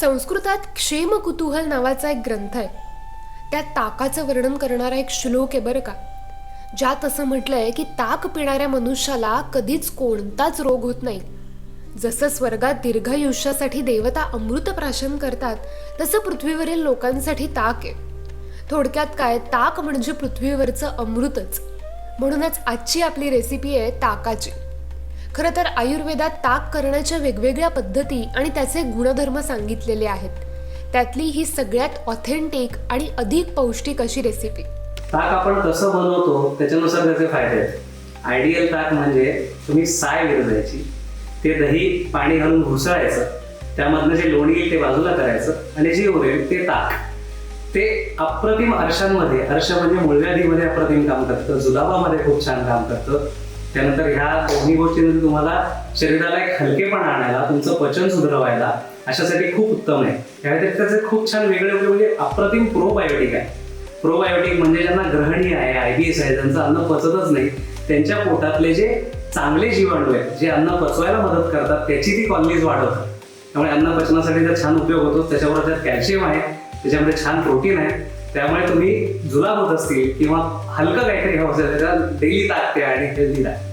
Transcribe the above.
संस्कृतात क्षेम कुतूहल नावाचा एक ग्रंथ आहे. त्यात ताकाचं वर्णन करणारा एक श्लोक आहे बरं का. ज्यात असं म्हटलंय की ताक पिणाऱ्या मनुष्याला कधीच कोणताच रोग होत नाही. जसं स्वर्गात दीर्घायुष्यासाठी देवता अमृत प्राशन करतात तसं पृथ्वीवरील लोकांसाठी ताक आहे. थोडक्यात काय ताक म्हणजे पृथ्वीवरचं अमृतच. म्हणूनच आजची आपली रेसिपी आहे ताकाची. खरं तर आयुर्वेदात ताक करण्याच्या वेगवेगळ्या पद्धती आणि त्याचे गुणधर्म सांगितलेले आहेत. त्यातली ही सगळ्यात ऑथेंटिक आणि अधिक पौष्टिक अशी रेसिपी ताक आपण कसं बनवतो त्याच्यानुसार त्याचे फायदे आहेत. आयडियल ताक म्हणजे तुम्ही साय विरजायची ते दही पाणी घालून घुसळायचं त्यामधनं जे लोणी येईल ते बाजूला करायचं आणि जे उरेल ते ताक. ते अप्रतिम अर्शांमध्ये अर्श म्हणजे मुळव्याधीमध्ये अप्रतिम काम करतं जुलाबामध्ये खूप छान काम करतं. त्यानंतर ह्या दोन्ही गोष्टींमध्ये तुम्हाला शरीराला एक हलकेपणा आणायला तुमचं पचन सुधारवायला अशासाठी खूप उत्तम आहे. या व्यतिरिक्त त्याचे खूप छान वेगळे वेगळे म्हणजे अप्रतिम प्रोबायोटिक आहे. प्रोबायोटिक म्हणजे ज्यांना ग्रहणी आहे आय डी एस आहे ज्यांचं अन्न पचतच नाही त्यांच्या पोटातले जे चांगले जीवाणू आहेत जे अन्न पचवायला मदत करतात त्याची ती कॉलनीज वाढवतात. त्यामुळे अन्न पचनासाठी त्याचा छान उपयोग होतो त्याच्याबरोबर त्यात कॅल्शियम आहे त्याच्यामध्ये छान प्रोटीन आहे. त्यामुळे तुम्ही जुलाब होत असतील किंवा हलकं काहीतरी खाऊ असेल त्याला डेली ताकते आणि हेल्दी ताक